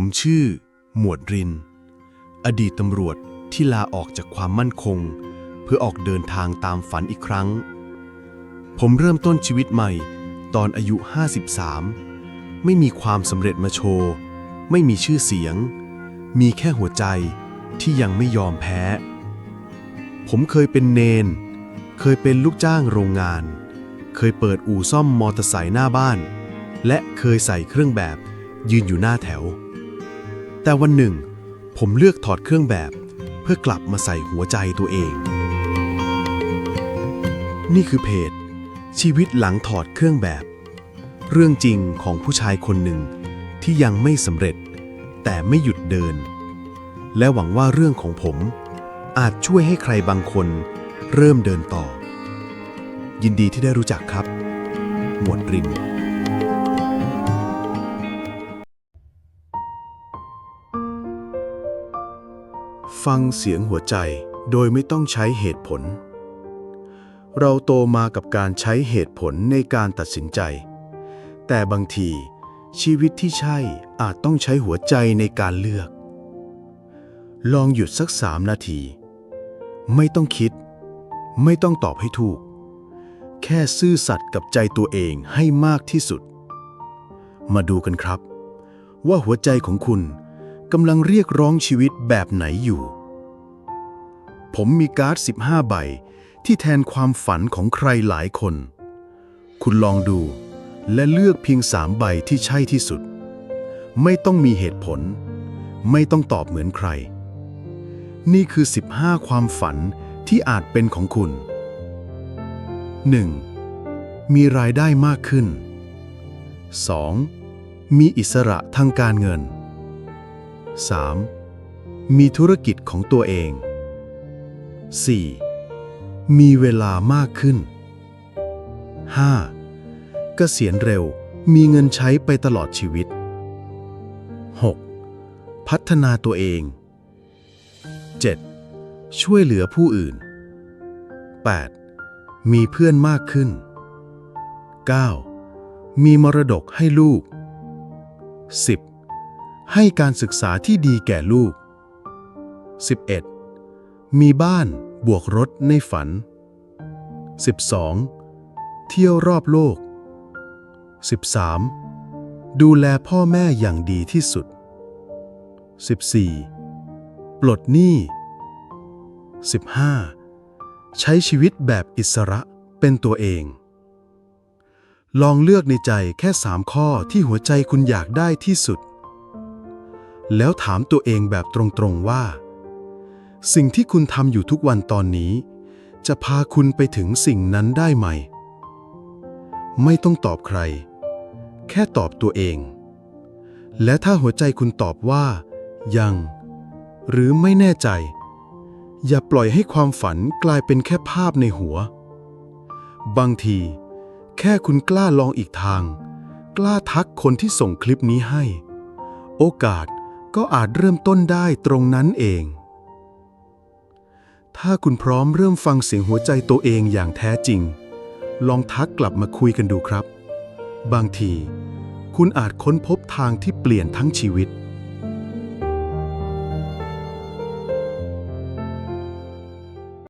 ผมชื่อ หมวดริน อดีตตำรวจที่ลาออกจากความมั่นคง เพื่อออกเดินทางตามฝันอีกครั้ง ผมเริ่มต้นชีวิตใหม่ ตอนอายุ 53 ไม่มีความสำเร็จมาโชว์ ไม่มีชื่อเสียง มีแค่หัวใจที่ยังไม่ยอมแพ้ ผมเคยเป็นเนน เคยเป็นลูกจ้างโรงงาน เคยเปิดอู่ซ่อมมอเตอร์ไซค์หน้าบ้าน และเคยใส่เครื่องแบบยืนอยู่หน้าแถว แต่วันหนึ่ง ผมเลือกถอดเครื่องแบบ เพื่อกลับมาใส่หัวใจตัวเอง นี่คือเพจ ชีวิตหลังถอดเครื่องแบบ เรื่องจริงของผู้ชายคนหนึ่งที่ยังไม่สำเร็จ แต่ไม่หยุดเดิน และหวังว่าเรื่องของผม อาจช่วยให้ใครบางคน เริ่มเดินต่อ ยินดีที่ได้รู้จักครับ หมวดริน ฟังเสียงหัวใจโดยไม่ต้องใช้เหตุผล เราโตมากับการใช้เหตุผลในการตัดสินใจ แต่บางทีชีวิตที่ใช่อาจต้องใช้หัวใจในการเลือก ลองหยุดสักสามนาที ไม่ต้องคิด ไม่ต้องตอบให้ถูก แค่ซื่อสัตย์กับใจตัวเองให้มากที่สุด มาดูกันครับ ว่าหัวใจของคุณกำลังเรียกร้องชีวิตแบบไหนอยู่ ผมมีการ์ด 15 ใบ ที่แทนความฝันของใครหลายคน คุณลองดู และเลือกเพียงสามใบที่ใช่ที่สุด ไม่ต้องมีเหตุผล ไม่ต้องตอบเหมือนใคร นี่คือ 15 ความฝันที่อาจเป็นของคุณ 1. มีรายได้มากขึ้น 2. มีอิสระทางการเงิน 3. มีธุรกิจของตัวเอง 4. มีเวลามากขึ้น 5. เกษียณเร็วมีเงินใช้ไปตลอดชีวิต 6. พัฒนาตัวเอง 7. ช่วยเหลือผู้อื่น 8. มีเพื่อนมากขึ้น 9. มีมรดกให้ลูก 10. ให้การศึกษาที่ดีแก่ลูก 11. มีบ้านบวกรถในฝัน 12. เที่ยวรอบโลก 13. ดูแลพ่อแม่อย่างดีที่สุด 14. ปลดหนี้ 15. ใช้ชีวิตแบบอิสระเป็นตัวเอง ลองเลือกในใจแค่สามข้อที่หัวใจคุณอยากได้ที่สุด แล้วถามตัวเองแบบตรงๆว่า สิ่งที่คุณทำอยู่ทุกวันตอนนี้ จะพาคุณไปถึงสิ่งนั้นได้ไหม ไม่ต้องตอบใคร แค่ตอบตัวเอง และถ้าหัวใจคุณตอบว่า ยัง หรือไม่แน่ใจ อย่าปล่อยให้ความฝันกลายเป็นแค่ภาพในหัว บางที แค่คุณกล้าลองอีกทาง กล้าทักคนที่ส่งคลิปนี้ให้ โอกาสก็อาจเริ่มต้นได้ตรงนั้นเอง ถ้าคุณพร้อมเริ่มฟังเสียงหัวใจตัวเองอย่างแท้จริง ลองทักกลับมาคุยกันดูครับ บางที คุณอาจค้นพบทางที่เปลี่ยนทั้งชีวิต